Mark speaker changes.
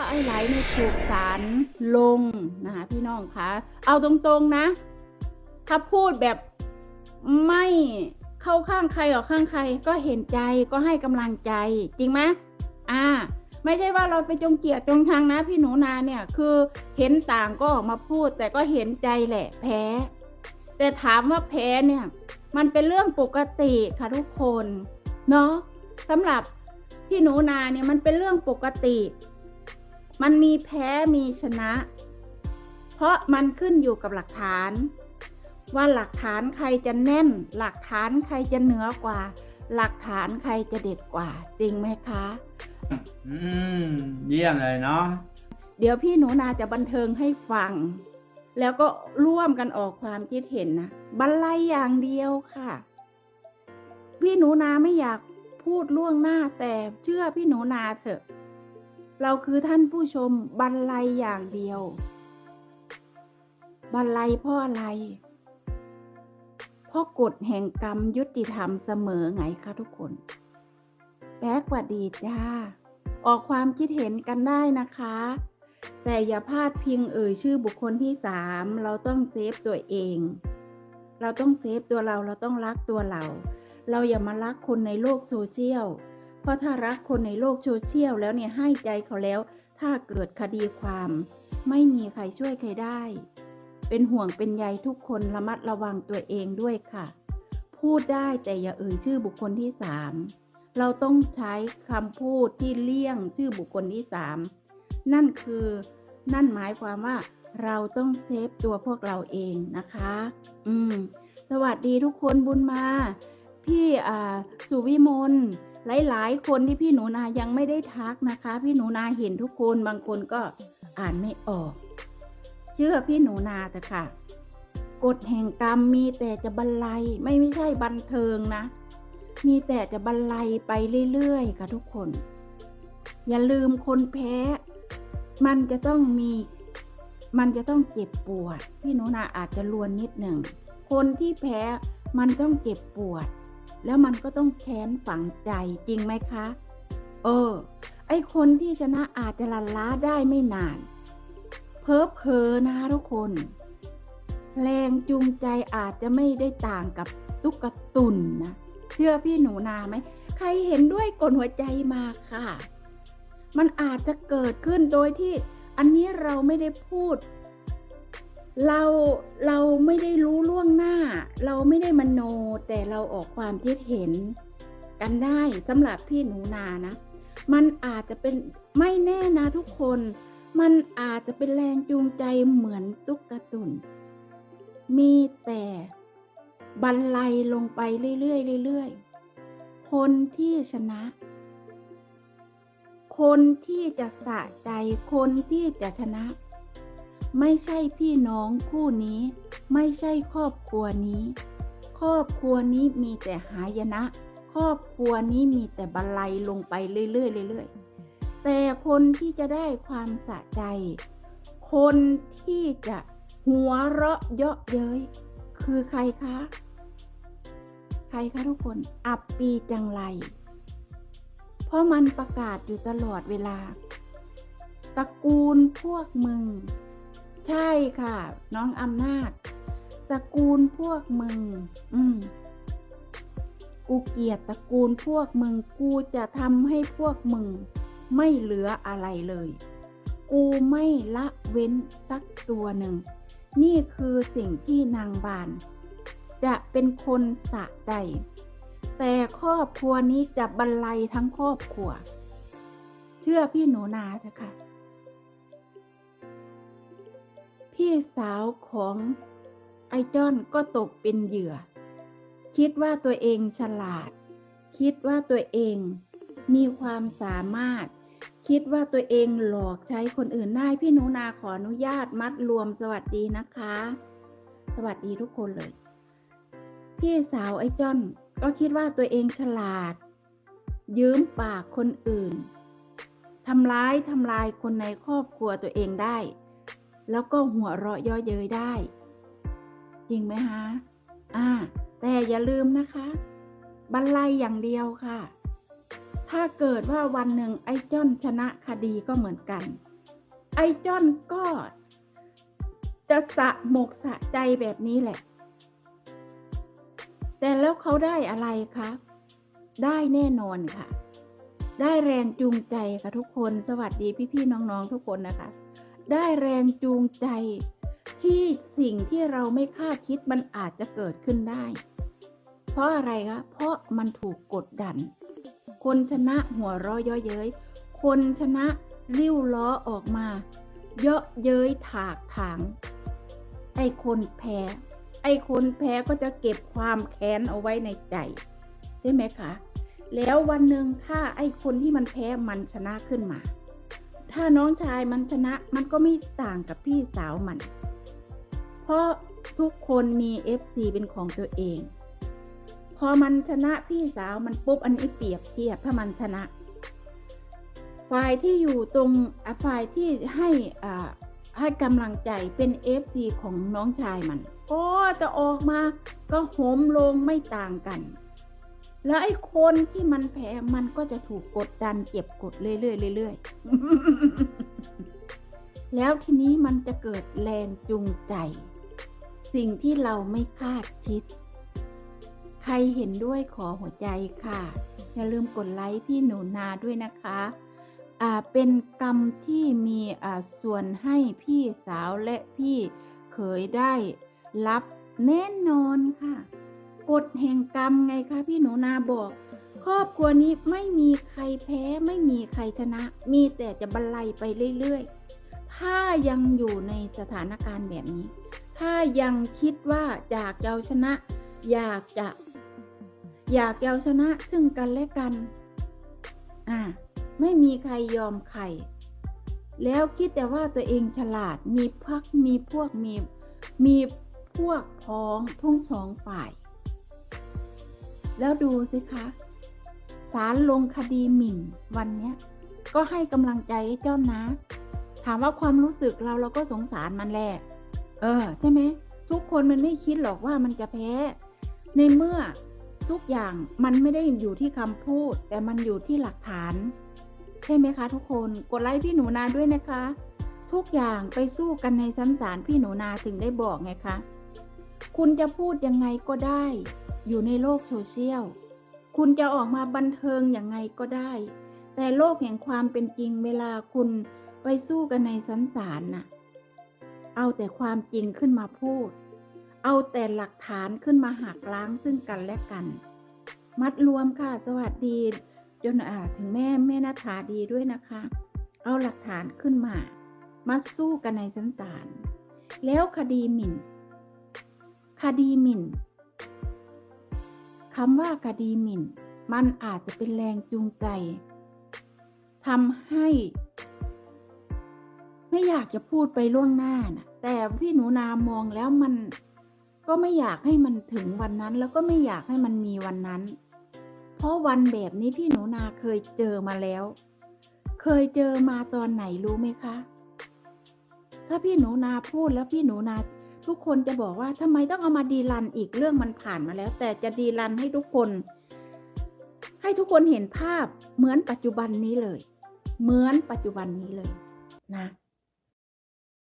Speaker 1: ก็ไอ้ไหลในถูกสารลงนะคะพี่น้องคะเอาตรงๆนะ ถ้าพูดแบบไม่เข้าข้างใครออกข้างใคร ก็เห็นใจก็ให้กำลังใจ จริงไหมอ่า ไม่ใช่ว่าเราไปจงเกียดจงชังนะ พี่หนูนาเนี่ยคือเห็นต่างก็ออกมาพูด แต่ก็เห็นใจแหละแพ้ แต่ถามว่าแพ้เนี่ย มันเป็นเรื่องปกติค่ะทุกคน เนาะสำหรับพี่หนูนาเนี่ยมันเป็นเรื่องปกติ มันมีแพ้มีชนะ เพราะมันขึ้นอยู่กับหลักฐาน ว่าหลักฐานใครจะแน่น หลักฐานใครจะเหนือกว่า หลักฐานใครจะเด็ดกว่า จริงไหมคะ
Speaker 2: อืม เยี่ยมเลยเนาะ
Speaker 1: เดี๋ยวพี่หนูนาจะบันเทิงให้ฟัง แล้วก็ร่วมกันออกความคิดเห็นนะบรรลัยอย่างเดียวค่ะ พี่หนูนาไม่อยากพูดล่วงหน้าแต่เชื่อพี่หนูนาเถอะ เราคือท่านผู้ชมบรรลัยอย่างเดียว บรรลัยเพราะอะไร เพราะกฎแห่งกรรมยุติธรรมเสมอไงคะทุกคน แป๊กวัดดีจ้า ออกความคิดเห็นกันได้นะคะ แต่อย่าพลาดพิงเอ่ยชื่อบุคคลที่สามเราต้องเซฟตัวเอง เราต้องเซฟตัวเราเราต้องรักตัวเรา เราอย่ามารักคนในโลกโซเชียล ราะถ้ารักคนในโลกโซเชียลแล้วเนี่ยให้ใจเขาแล้ว ถ้าเกิดคดีความ ไม่มีใครช่วยใครได้ เป็นห่วงเป็นใยทุกคนระมัดระวังตัวเองด้วยค่ะ พูดได้แต่อย่าเอ่ยชื่อบุคคลที่สามเราต้องใช้คำพูดที่เลี่ยงชื่อบุคคลที่สามนั่นคือ นั่นหมายความว่า เราต้องเซฟตัวพวกเราเองนะคะ อืม สวัสดีทุกคนบุญมา พี่สุวิมลหลาย ๆ คนที่พี่หนูนายังไม่ได้ทักนะคะ พี่หนูนาเห็นทุกคนบางคนก็อ่านไม่ออก เชื่อพี่หนูนาเถอะค่ะกฎแห่งกรรมมีแต่จะบรรลัยไม่ไม่ใช่บันเทิงนะ มีแต่จะบรรลัยไปเรื่อยๆค่ะทุกคน อย่าลืมคนแพ้ มันจะต้องมี มันจะต้องเจ็บปวด พี่หนูนาอาจจะลวนนิดหนึ่ง คนที่แพ้มันต้องเจ็บปวด แล้วมันก็ต้องแค้นฝังใจจริงไหมคะ เออ ไอคนที่ชนะอาจจะลันล้าได้ไม่นาน เพ้อเพอนะคะทุกคนแรงจูงใจอาจจะไม่ได้ต่างกับตุ๊กตุนนะ เชื่อพี่หนูนาไหม ใครเห็นด้วยกดหัวใจมาค่ะ มันอาจจะเกิดขึ้นโดยที่อันนี้เราไม่ได้พูด เราเราไม่ได้รู้ล่วงหน้า เราไม่ได้มโนแต่เราออกความคิดเห็นกันได้สำหรับพี่หนูนานะ มันอาจจะเป็นไม่แน่นะทุกคน มันอาจจะเป็นแรงจูงใจเหมือนตุ๊กตุนมีแต่บรรลัยลงไปเรื่อยๆเรื่อยๆคนที่ชนะ คนที่จะสะใจคนที่จะชนะ ไม่ใช่พี่น้องคู่นี้ ไม่ใช่ครอบครัวนี้ ครอบครัวนี้มีแต่หายนะ ครอบครัวนี้มีแต่บรรลัยลงไปเรื่อยๆเรื่อยๆแต่คนที่จะได้ความสะใจ คนที่จะหัวเราะเยาะเย้ยคือใครคะ ใครคะทุกคน อับปีจังไร เพราะมันประกาศอยู่ตลอดเวลาตระกูลพวกมึง ใช่ค่ะ น้องอำนาจตระกูลพวกมึง อืมกูเกลียดตระกูลพวกมึง กูจะทำให้พวกมึง ไม่เหลืออะไรเลย กูไม่ละเว้นสักตัวหนึ่ง นี่คือสิ่งที่นางบาน จะเป็นคนสะใจ แต่ครอบครัวนี้จะบรรลัยทั้งครอบครัว เชื่อพี่หนูนาเถอะค่ะ พี่สาวของไอจอนก็ตกเป็นเหยื่อ คิดว่าตัวเองฉลาด คิดว่าตัวเองมีความสามารถ คิดว่าตัวเองหลอกใช้คนอื่นได้พี่นูนาขออนุญาตมัดรวมสวัสดีนะคะ สวัสดีทุกคนเลย พี่สาวไอจอนก็คิดว่าตัวเองฉลาด ยืมปากคนอื่นทำร้ายทำลายคนในครอบครัวตัวเองได้ แล้วก็หัวเราะย่อเย้ยได้ จริงไหมฮะอ่า แต่อย่าลืมนะคะ บรรลัยอย่างเดียวค่ะ ถ้าเกิดว่าวันหนึ่งไอ้จ้อนชนะคดีก็เหมือนกัน ไอ้จ้อนก็จะสะหมกสะใจแบบนี้แหละ แต่แล้วเขาได้อะไรคะ ได้แน่นอนค่ะ ได้แรงจูงใจค่ะทุกคน สวัสดีพี่ๆน้องๆทุกคนนะคะ ได้แรงจูงใจ ที่สิ่งที่เราไม่คาดคิดมันอาจจะเกิดขึ้นได้ เพราะอะไรคะเพราะมันถูกกดดัน คนชนะหัวเราะเยาะเย้ยคนชนะริ้วล้อออกมา เยาะเย้ยถากถาง ไอ้คนแพ้ ไอ้คนแพ้ก็จะเก็บความแค้นเอาไว้ในใจใช่ไหมคะแล้ววันหนึ่งถ้าไอ้คนที่มันแพ้มันชนะขึ้นมา ถ้าน้องชายมันชนะมันก็ไม่ต่างกับพี่สาวมัน เพราะทุกคนมี FC เป็นของตัวเอง พอมันชนะพี่สาวมันปุ๊บอันนี้เปรียบเทียบถ้ามันชนะ ฝ่ายที่อยู่ตรงฝ่ายที่ให้อ่าให้กำลังใจเป็น FC ของน้องชายมัน ก็จะออกมาก็โหมลงไม่ต่างกัน แล้วไอ้คนที่มันแพ้มันก็จะถูกกดดันเก็บกดเรื่อยๆเรื่อยๆ แล้วทีนี้มันจะเกิดแรงจูงใจ สิ่งที่เราไม่คาดคิด ใครเห็นด้วยขอหัวใจค่ะ อย่าลืมกดไลค์พี่หนูนาด้วยนะคะอ่าเป็นกรรมที่มีอ่าส่วนให้พี่สาวและพี่เขยได้รับแน่นอนค่ะ กฎแห่งกรรมไงคะพี่หนูนาบอก ครอบครัวนี้ไม่มีใครแพ้ไม่มีใครชนะ มีแต่จะบรรลัยไปเรื่อยๆ ถ้ายังอยู่ในสถานการณ์แบบนี้ ถ้ายังคิดว่าอยากเอาชนะ อยากจะ อยากเอาชนะซึ่งกันและกัน อ่า ไม่มีใครยอมใครแล้วคิดแต่ว่าตัวเองฉลาดมีพักมีพวกมีมีพวกพ้องทั้งสองฝ่าย แล้วดูสิคะศาลลงคดีหมิ่นวันเนี้ยก็ให้กำลังใจเจ้านะ ถามว่าความรู้สึกเราเราก็สงสารมันแหละเออ ใช่ไหมทุกคนมันไม่คิดหรอกว่ามันจะแพ้ ในเมื่อทุกอย่างมันไม่ได้อยู่ที่คำพูด แต่มันอยู่ที่หลักฐาน ใช่ไหมคะ ทุกคนกดไลค์พี่หนูนาด้วยนะคะ ทุกอย่างไปสู้กันในชั้นศาลพี่หนูนาถึงได้บอกไงคะ คุณจะพูดยังไงก็ได้ อยู่ในโลกโซเชียล คุณจะออกมาบันเทิงอยังไงก็ได้ แต่โลกแห่งความเป็นจริงเวลาคุณไปสู้กันในชั้นศาลน่ะ เอาแต่ความจริงขึ้นมาพูด เอาแต่หลักฐานขึ้นมาหักล้างซึ่งกันและกัน มัดรวมค่ะ สวัสดี จนอ่าถึงแม่แม่นาถาดีด้วยนะคะ เอาหลักฐานขึ้นมา มาสู้กันในชั้นศาลแล้วคดีหมิ่น คดีหมิ่น คำว่าคดีหมิ่น มันอาจจะเป็นแรงจูงใจทำให้ ไม่อยากจะพูดไปล่วงหน้านะแต่พี่หนูนามองแล้วมันก็ไม่อยากให้มันถึงวันนั้น แล้วก็ไม่อยากให้มันมีวันนั้น เพราะวันแบบนี้พี่หนูนาเคยเจอมาแล้ว เคยเจอมาตอนไหนรู้ไหมคะ ถ้าพี่หนูนาพูดแล้วพี่หนูนา ทุกคนจะบอกว่าทำไมต้องเอามาดีรันอีกเรื่องมันผ่านมาแล้ว แต่จะดีรันให้ทุกคน ให้ทุกคนเห็นภาพเหมือนปัจจุบันนี้เลย เหมือนปัจจุบันนี้เลยนะ